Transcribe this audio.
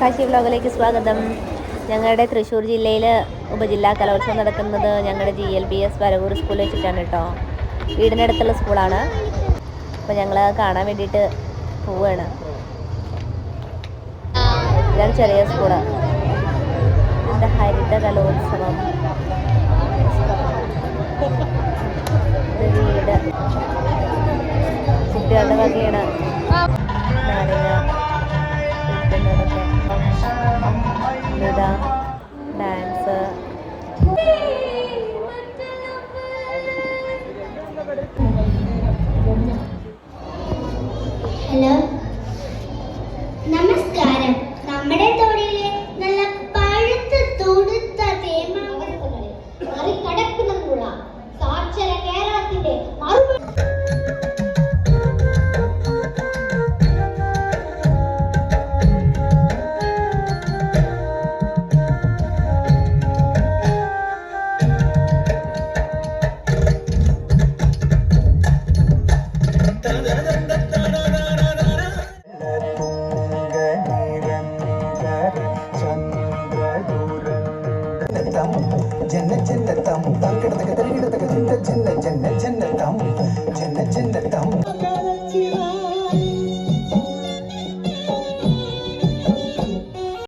കാശി വ്ലോഗിലേക്ക് സ്വാഗതം. ഞങ്ങളുടെ തൃശ്ശൂർ ജില്ലയിൽ ഉപജില്ലാ കലോത്സവം നടക്കുന്നത് ഞങ്ങളുടെ G L B S Varavoor സ്കൂളിൽ വെച്ചിട്ടാണ് കേട്ടോ. വീടിനടുത്തുള്ള സ്കൂളാണ് അപ്പോൾ ഞങ്ങൾ കാണാൻ വേണ്ടിയിട്ട് പോവുകയാണ് ഇതാണ് ചെറിയ സ്കൂൾ എന്റെ ഹരിത കലോത്സവം? വീട്. കുട്ടികളുടെ വകയാണ്. Hello. சின்ன சின்ன தம் தங்கிடத்துக்கு தெரிகிடத்துக்கு சின்ன சின்ன சின்ன சின்ன தம். சின்ன சின்ன தம்.